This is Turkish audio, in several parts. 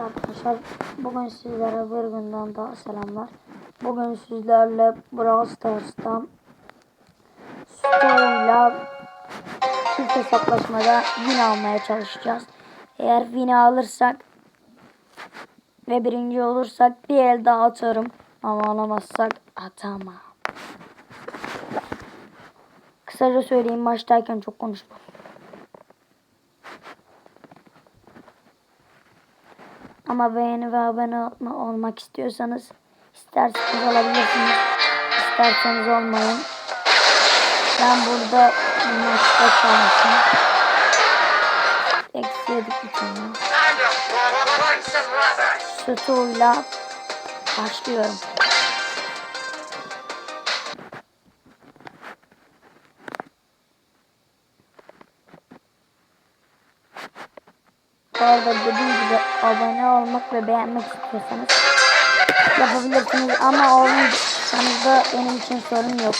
Arkadaşlar bugün sizlere bir günden daha selamlar. Bugün sizlerle Brawl Stars'tan Store'la çift hesaplaşmada win almaya çalışacağız. Eğer win alırsak ve birinci olursak bir el daha atarım. Ama alamazsak atamam. Kısaca söyleyeyim maçtayken çok konuşmam. Ama beğeni ve abone olma, olmak istiyorsanız isterseniz olabilirsiniz. İsterseniz olmayın. Ben burada maçta kalmışım. Eksi yedik bir tane. Sütuyla başlıyorum. Bu arada dediğim gibi abone olmak ve beğenmek istiyorsanız yapabilirsiniz ama olmayacaksanız da benim için sorun yok.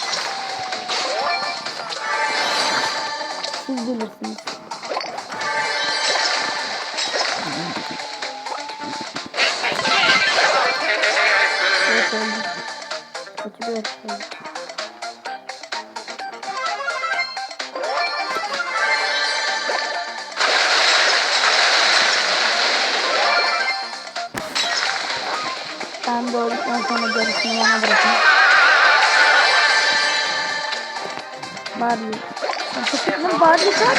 Siz bilirsiniz. Evet oldu. Kötü bir şey. Ben doğduktan sonra gerisini bana bırakın. Barbie. Sen çekildin Barbie kaç?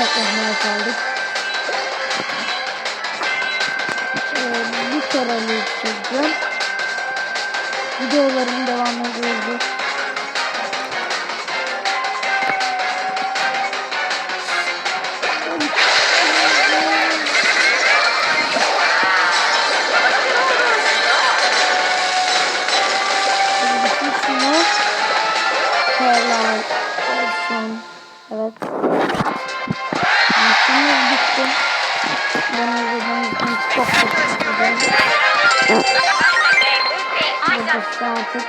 Hesaplaşmaya kaldık. Ee, bir kere çekeceğim. Videoların devamı gelecek. Şimdi şunu Maçımız bitti. Beni izlediğiniz için çok teşekkür ederim. Burada size artık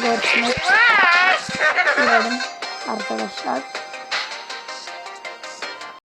görüşmek dilerim arkadaşlar.